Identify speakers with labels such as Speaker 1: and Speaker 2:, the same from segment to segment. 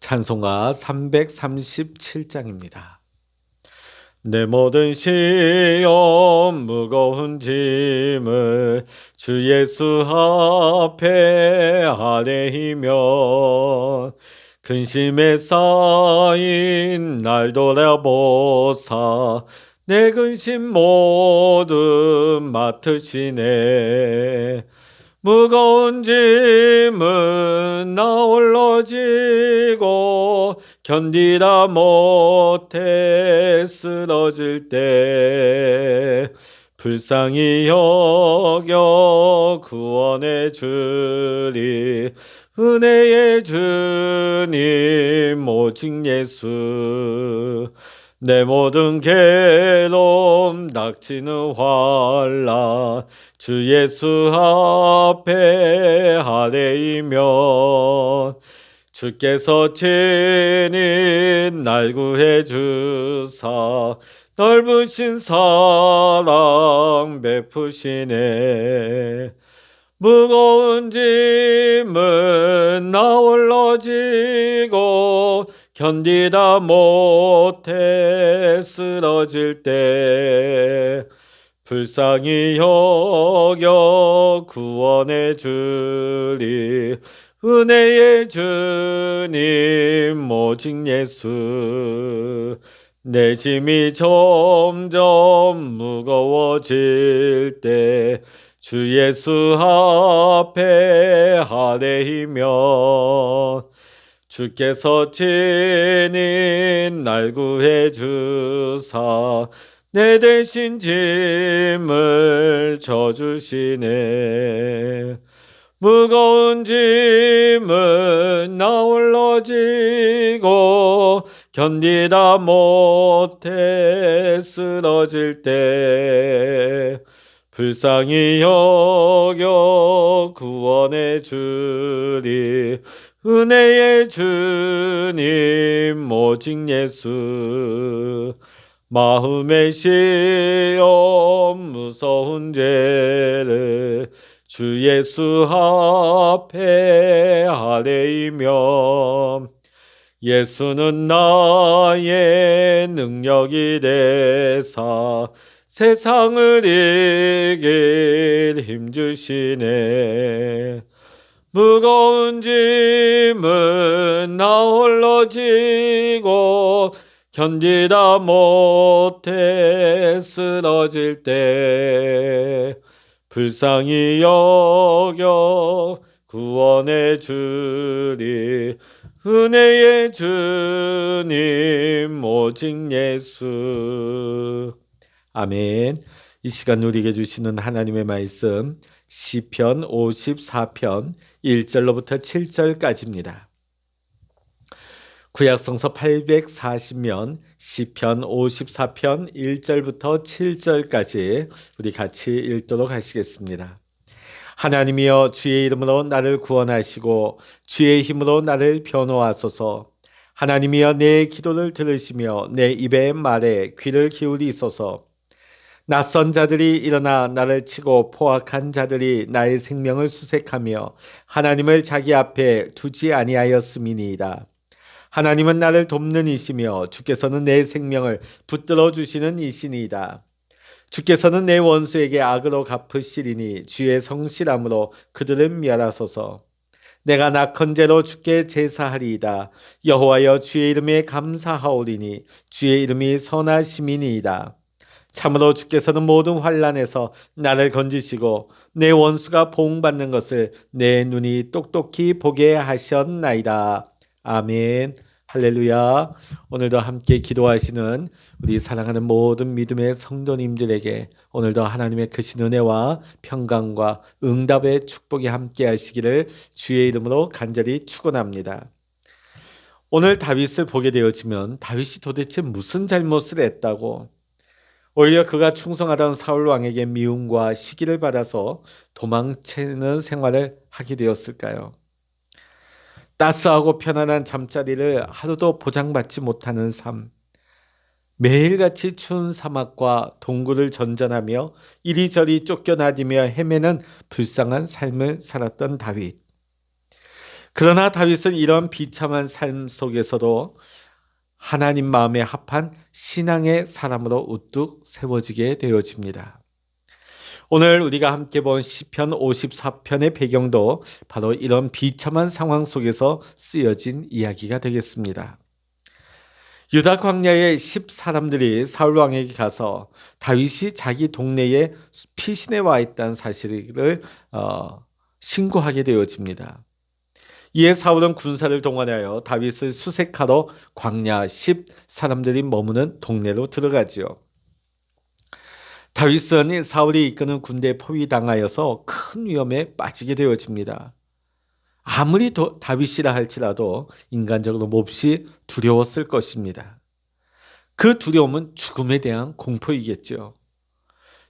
Speaker 1: 찬송가 337장입니다. 내 모든 시험 무거운 짐을 주 예수 앞에 아뢰이며 근심에 쌓인 날 돌아보사 내 근심 모두 맡으시네 무거운 짐은 나 홀로 지고 견디다 못해 쓰러질 때 불쌍히 여겨 구원해 주리 은혜의 주님 오직 예수 내 모든 괴로움 닥치는 환란 주 예수 앞에 아뢰이면 주께서 친히 날 구해 주사 넓으신 사랑 베푸시네. 무거운 짐은 나 홀로 지고 견디다 못해 쓰러질 때 불쌍히 여겨 구원해 주리. 은혜의 주님 오직 예수. 내 짐이 점점 무거워질 때 주 예수 앞에 아뢰이며 주께서 친히 날 구해 주사 내 대신 짐을 져주시네. 무거운 짐은 나 홀로 지고 견디다 못해 쓰러질 때 불쌍히 여겨 구원해 주리. 은혜의 주님 오직 예수. 마음의 시험 무서운 죄를 주 예수 앞에 아뢰이며 예수는 나의 능력이 되사 세상을 이길 힘주시네. 무거운 짐은 나 홀로 지고 견디다 못해 쓰러질 때 불쌍히 여겨 구원해 주리. 은혜의 주님 오직 예수 아멘 이 시간 누리게 주시는 하나님의 말씀 시편 54편 1절로부터 7절까지입니다. 구약성서 840면 시편 54편 1절부터 7절까지 우리 같이 읽도록 하시겠습니다. 하나님이여 주의 이름으로 나를 구원하시고 주의 힘으로 나를 변호하소서. 하나님이여 내 기도를 들으시며 내 입의 말에 귀를 기울이소서. 낯선 자들이 일어나 나를 치고 포악한 자들이 나의 생명을 수색하며 하나님을 자기 앞에 두지 아니하였음이니이다. 하나님은 나를 돕는 이시며 주께서는 내 생명을 붙들어 주시는 이시니이다. 주께서는 내 원수에게 악으로 갚으시리니 주의 성실함으로 그들을 멸하소서. 내가 낙헌제로 주께 제사하리이다. 여호와여 주의 이름에 감사하오리니 주의 이름이 선하심이니이다. 참으로 주께서는 모든 환란에서 나를 건지시고 내 원수가 보응받는 것을 내 눈이 똑똑히 보게 하셨나이다. 아멘. 할렐루야. 오늘도 함께 기도하시는 우리 사랑하는 모든 믿음의 성도님들에게 오늘도 하나님의 크신 은혜와 평강과 응답의 축복이 함께 하시기를 주의 이름으로 간절히 축원합니다. 오늘 다윗을 보게 되어지면 다윗이 도대체 무슨 잘못을 했다고 오히려 그가 충성하던 사울 왕에게 미움과 시기를 받아서 도망치는 생활을 하게 되었을까요? 따스하고 편안한 잠자리를 하루도 보장받지 못하는 삶. 매일같이 추운 사막과 동굴을 전전하며 이리저리 쫓겨나디며 헤매는 불쌍한 삶을 살았던 다윗. 그러나 다윗은 이런 비참한 삶 속에서도 하나님 마음에 합한 신앙의 사람으로 우뚝 세워지게 되어집니다. 오늘 우리가 함께 본 시편 54편의 배경도 바로 이런 비참한 상황 속에서 쓰여진 이야기가 되겠습니다. 유다 광야의 10 사람들이 사울 왕에게 가서 다윗이 자기 동네에 피신해 와 있다는 사실을 어, 신고하게 되어집니다. 이에 사울은 군사를 동원하여 다윗을 수색하러 광야 10 사람들이 머무는 동네로 들어가지요. 다윗은 사울이 이끄는 군대에 포위당하여서 큰 위험에 빠지게 되어집니다. 아무리 도, 다윗이라 할지라도 인간적으로 몹시 두려웠을 것입니다. 그 두려움은 죽음에 대한 공포이겠죠.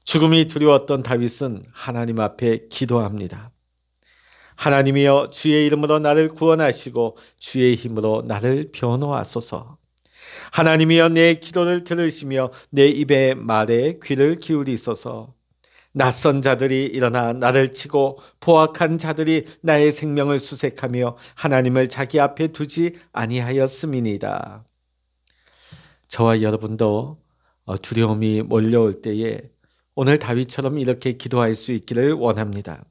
Speaker 1: 죽음이 두려웠던 다윗은 하나님 앞에 기도합니다. 하나님이여 주의 이름으로 나를 구원하시고 주의 힘으로 나를 변호하소서. 하나님이여 내 기도를 들으시며 내 입의 말에 귀를 기울이소서. 낯선 자들이 일어나 나를 치고 포악한 자들이 나의 생명을 수색하며 하나님을 자기 앞에 두지 아니하였음이니이다. 저와 여러분도 어, 두려움이 몰려올 때에 오늘 다윗처럼 이렇게 기도할 수 있기를 원합니다.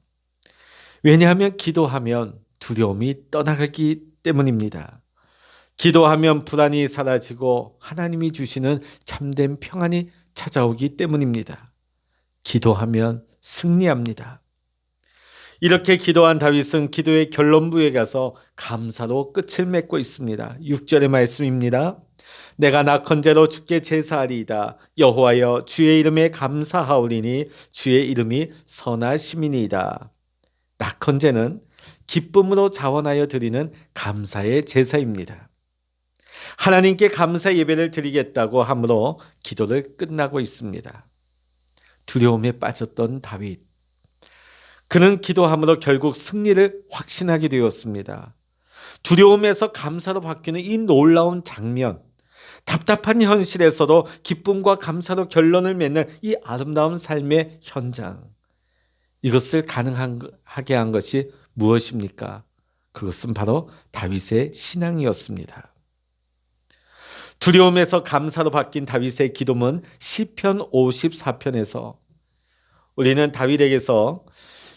Speaker 1: 왜냐하면 기도하면 두려움이 떠나가기 때문입니다. 기도하면 불안이 사라지고 하나님이 주시는 참된 평안이 찾아오기 때문입니다. 기도하면 승리합니다. 이렇게 기도한 다윗은 기도의 결론부에 가서 감사로 끝을 맺고 있습니다. 6절의 말씀입니다. 내가 낙헌제로 주께 제사하리이다. 여호와여 주의 이름에 감사하오리니 주의 이름이 선하심이니이다. 낙헌제는 기쁨으로 자원하여 드리는 감사의 제사입니다. 하나님께 감사 예배를 드리겠다고 함으로 기도를 끝나고 있습니다. 두려움에 빠졌던 다윗. 그는 기도함으로 결국 승리를 확신하게 되었습니다. 두려움에서 감사로 바뀌는 이 놀라운 장면. 답답한 현실에서도 기쁨과 감사로 결론을 맺는 이 아름다운 삶의 현장. 이것을 가능하게 한 것이 무엇입니까? 그것은 바로 다윗의 신앙이었습니다. 두려움에서 감사로 바뀐 다윗의 기도문 시편 54편에서 우리는 다윗에게서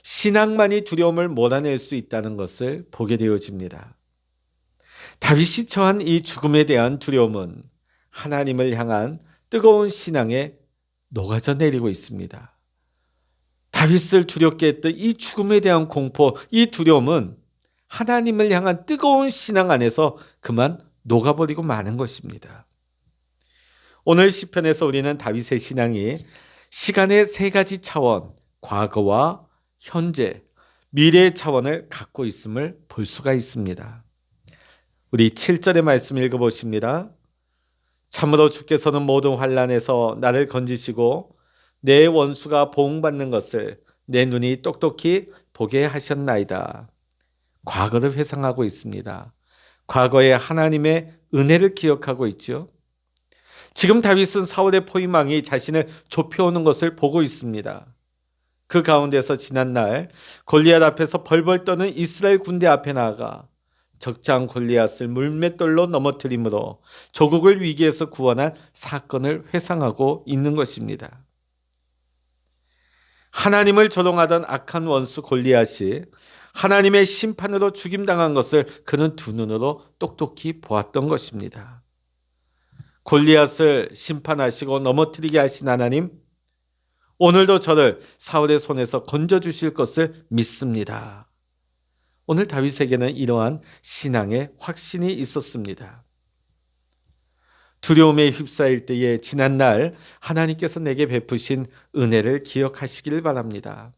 Speaker 1: 신앙만이 두려움을 몰아낼 수 있다는 것을 보게 되어집니다. 다윗이 처한 이 죽음에 대한 두려움은 하나님을 향한 뜨거운 신앙에 녹아져 내리고 있습니다. 다윗을 두렵게 했던 이 죽음에 대한 공포, 이 두려움은 하나님을 향한 뜨거운 신앙 안에서 그만 녹아버리고 마는 것입니다. 오늘 시편에서 우리는 다윗의 신앙이 시간의 세 가지 차원, 과거와 현재, 미래의 차원을 갖고 있음을 볼 수가 있습니다. 우리 7절의 말씀 읽어 보십니다. 참으로 주께서는 모든 환란에서 나를 건지시고 내 원수가 보응받는 것을 내 눈이 똑똑히 보게 하셨나이다. 과거를 회상하고 있습니다. 과거에 하나님의 은혜를 기억하고 있죠. 지금 다윗은 사울의 포위망이 자신을 좁혀오는 것을 보고 있습니다. 그 가운데서 지난날 골리앗 앞에서 벌벌 떠는 이스라엘 군대 앞에 나아가 적장 골리앗을 물맷돌로 넘어뜨림으로 조국을 위기에서 구원한 사건을 회상하고 있는 것입니다. 하나님을 조롱하던 악한 원수 골리앗이 하나님의 심판으로 죽임당한 것을 그는 두 눈으로 똑똑히 보았던 것입니다. 골리앗을 심판하시고 넘어뜨리게 하신 하나님, 오늘도 저를 사울의 손에서 건져 주실 것을 믿습니다. 오늘 다윗에게는 이러한 신앙의 확신이 있었습니다. 두려움에 휩싸일 때에 지난날 하나님께서 내게 베푸신 은혜를 기억하시기를 바랍니다.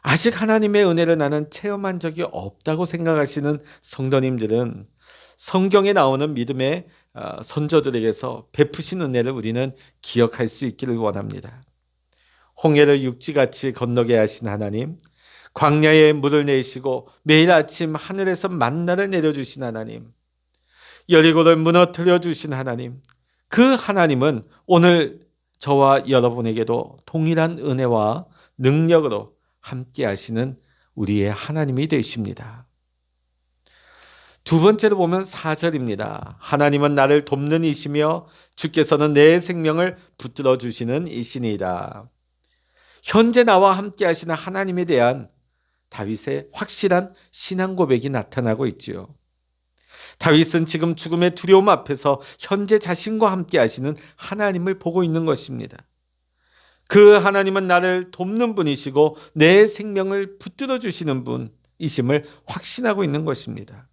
Speaker 1: 아직 하나님의 은혜를 나는 체험한 적이 없다고 생각하시는 성도님들은 성경에 나오는 믿음의 어, 선조들에게서 베푸신 은혜를 우리는 기억할 수 있기를 원합니다. 홍해를 육지같이 건너게 하신 하나님, 광야에 물을 내시고 매일 아침 하늘에서 만나를 내려주신 하나님, 여리고를 무너뜨려 주신 하나님, 그 하나님은 오늘 저와 여러분에게도 동일한 은혜와 능력으로 함께 하시는 우리의 하나님이 되십니다. 두 번째로 보면 4절입니다. 하나님은 나를 돕는 이시며 주께서는 내 생명을 붙들어 주시는 이시니이다. 현재 나와 함께 하시는 하나님에 대한 다윗의 확실한 신앙 고백이 나타나고 있지요. 다윗은 지금 죽음의 두려움 앞에서 현재 자신과 함께 하시는 하나님을 보고 있는 것입니다. 그 하나님은 나를 돕는 분이시고 내 생명을 붙들어 주시는 분이심을 확신하고 있는 것입니다.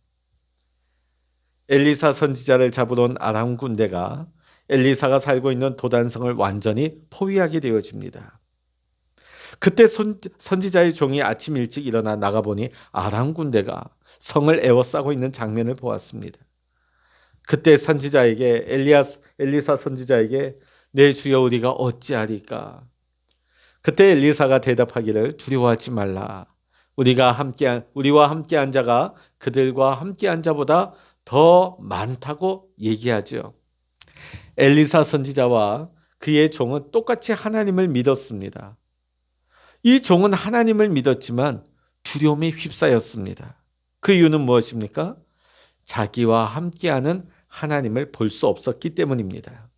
Speaker 1: 엘리사 선지자를 잡으러 온 아람 군대가 엘리사가 살고 있는 도단성을 완전히 포위하게 되어집니다. 그때 선, 선지자의 종이 아침 일찍 일어나 나가보니 아람 군대가 성을 에워싸고 있는 장면을 보았습니다. 그때 선지자에게 엘리아스 엘리사 선지자에게 내 주여 우리가 어찌하리까? 그때 엘리사가 대답하기를 두려워하지 말라. 우리가 함께 우리와 함께 한 자가 그들과 함께 한 자보다 더 많다고 얘기하죠. 엘리사 선지자와 그의 종은 똑같이 하나님을 믿었습니다. 이 종은 하나님을 믿었지만 두려움에 휩싸였습니다. 그 이유는 무엇입니까? 자기와 함께하는 하나님을 볼 수 없었기 때문입니다.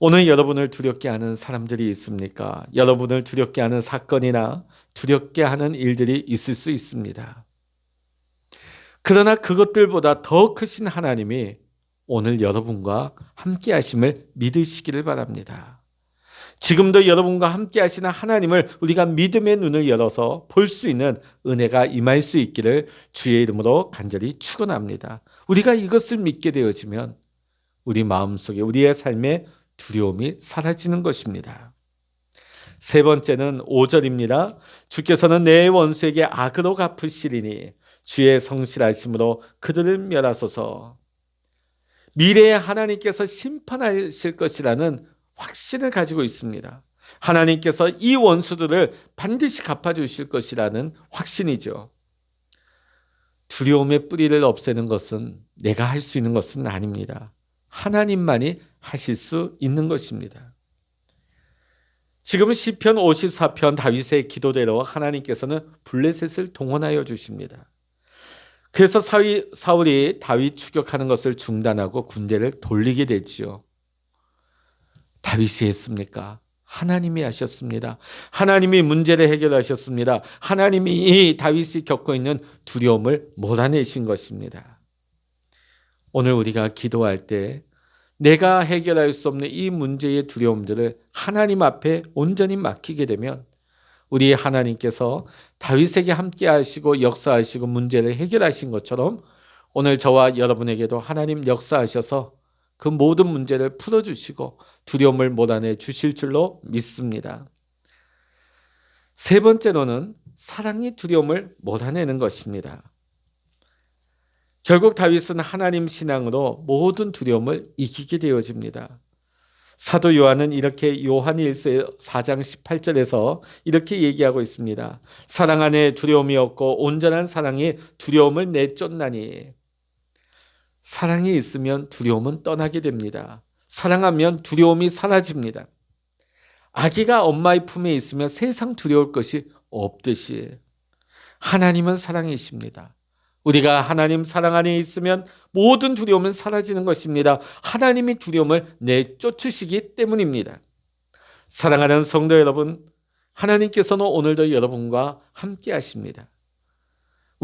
Speaker 1: 오늘 여러분을 두렵게 하는 사람들이 있습니까? 여러분을 두렵게 하는 사건이나 두렵게 하는 일들이 있을 수 있습니다. 그러나 그것들보다 더 크신 하나님이 오늘 여러분과 함께 하심을 믿으시기를 바랍니다. 지금도 여러분과 함께 하시는 하나님을 우리가 믿음의 눈을 열어서 볼 수 있는 은혜가 임할 수 있기를 주의 이름으로 간절히 축원합니다. 우리가 이것을 믿게 되어지면 우리 마음속에 우리의 삶에 두려움이 사라지는 것입니다. 세 번째는 5절입니다. 주께서는 내 원수에게 악으로 갚으시리니 주의 성실하심으로 그들을 멸하소서. 미래에 하나님께서 심판하실 것이라는 확신을 가지고 있습니다. 하나님께서 이 원수들을 반드시 갚아주실 것이라는 확신이죠. 두려움의 뿌리를 없애는 것은 내가 할 수 있는 것은 아닙니다. 하나님만이 하실 수 있는 것입니다. 지금 시편 54편 다윗의 기도대로 하나님께서는 블레셋을 동원하여 주십니다. 그래서 사위, 사울이 다윗 추격하는 것을 중단하고 군대를 돌리게 되지요. 다윗이 했습니까? 하나님이 하셨습니다. 하나님이 문제를 해결하셨습니다. 하나님이 이 다윗이 겪고 있는 두려움을 몰아내신 것입니다. 오늘 우리가 기도할 때 내가 해결할 수 없는 이 문제의 두려움들을 하나님 앞에 온전히 맡기게 되면 우리 하나님께서 다윗에게 함께 하시고 역사하시고 문제를 해결하신 것처럼 오늘 저와 여러분에게도 하나님 역사하셔서 그 모든 문제를 풀어주시고 두려움을 몰아내 주실 줄로 믿습니다. 세 번째로는 사랑이 두려움을 몰아내는 것입니다. 결국 다윗은 하나님 신앙으로 모든 두려움을 이기게 되어집니다. 사도 요한은 이렇게 요한 1서 4장 18절에서 이렇게 얘기하고 있습니다. 사랑 안에 두려움이 없고 온전한 사랑이 두려움을 내쫓나니 사랑이 있으면 두려움은 떠나게 됩니다. 사랑하면 두려움이 사라집니다. 아기가 엄마의 품에 있으면 세상 두려울 것이 없듯이 하나님은 사랑이십니다. 우리가 하나님 사랑 안에 있으면 모든 두려움은 사라지는 것입니다. 하나님이 두려움을 내쫓으시기 때문입니다. 사랑하는 성도 여러분, 하나님께서는 오늘도 여러분과 함께 하십니다.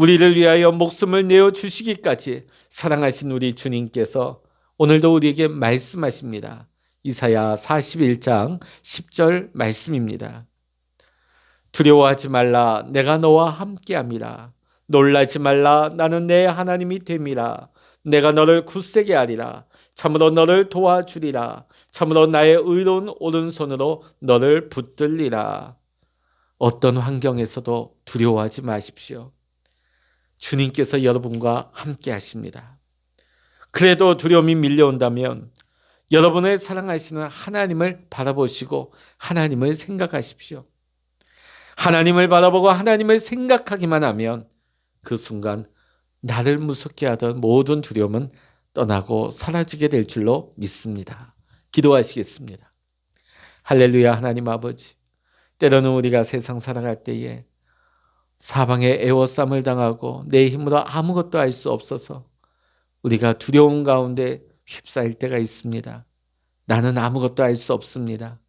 Speaker 1: 우리를 위하여 목숨을 내어 주시기까지 사랑하신 우리 주님께서 오늘도 우리에게 말씀하십니다. 이사야 41장 10절 말씀입니다. 두려워하지 말라 내가 너와 함께함이라 놀라지 말라 나는 내 하나님이 됨이라 내가 너를 굳세게 하리라 참으로 너를 도와주리라 참으로 나의 의로운 오른손으로 너를 붙들리라 어떤 환경에서도 두려워하지 마십시오. 주님께서 여러분과 함께 하십니다. 그래도 두려움이 밀려온다면 여러분의 사랑하시는 하나님을 바라보시고 하나님을 생각하십시오. 하나님을 바라보고 하나님을 생각하기만 하면 그 순간 나를 무섭게 하던 모든 두려움은 떠나고 사라지게 될 줄로 믿습니다. 기도하시겠습니다. 할렐루야 하나님 아버지. 때로는 우리가 세상 살아갈 때에 사방에 애워쌈을 당하고 내 힘으로 아무것도 할 수 없어서 우리가 두려움 가운데 휩싸일 때가 있습니다. 나는 아무것도 할 수 없습니다.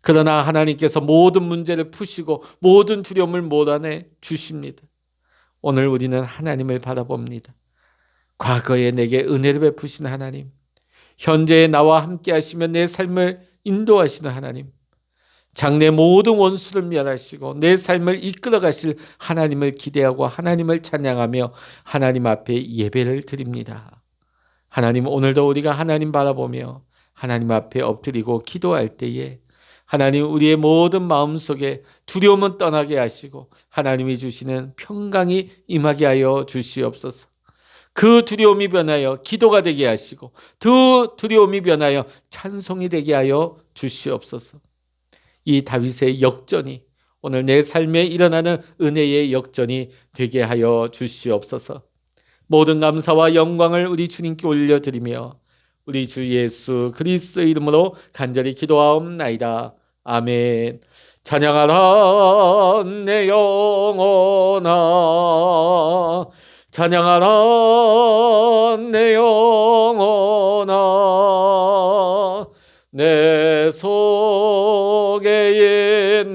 Speaker 1: 그러나 하나님께서 모든 문제를 푸시고 모든 두려움을 몰아내 주십니다. 오늘 우리는 하나님을 바라봅니다. 과거에 내게 은혜를 베푸신 하나님, 현재의 나와 함께 하시며 내 삶을 인도하시는 하나님, 장래 모든 원수를 멸하시고 내 삶을 이끌어 가실 하나님을 기대하고 하나님을 찬양하며 하나님 앞에 예배를 드립니다. 하나님 오늘도 우리가 하나님 바라보며 하나님 앞에 엎드리고 기도할 때에 하나님 우리의 모든 마음 속에 두려움은 떠나게 하시고 하나님이 주시는 평강이 임하게 하여 주시옵소서. 그 두려움이 변하여 기도가 되게 하시고 그 두려움이 변하여 찬송이 되게 하여 주시옵소서. 이 다윗의 역전이 오늘 내 삶에 일어나는 은혜의 역전이 되게 하여 주시옵소서. 모든 감사와 영광을 우리 주님께 올려드리며 우리 주 예수 그리스도의 이름으로 간절히 기도하옵나이다. 아멘. 찬양하라 내 영혼아 찬양하라 내 영혼아 내속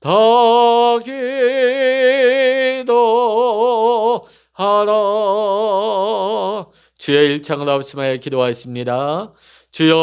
Speaker 1: 다 기도 하라. 주의 일창을 합심하여 기도하십니다. 주여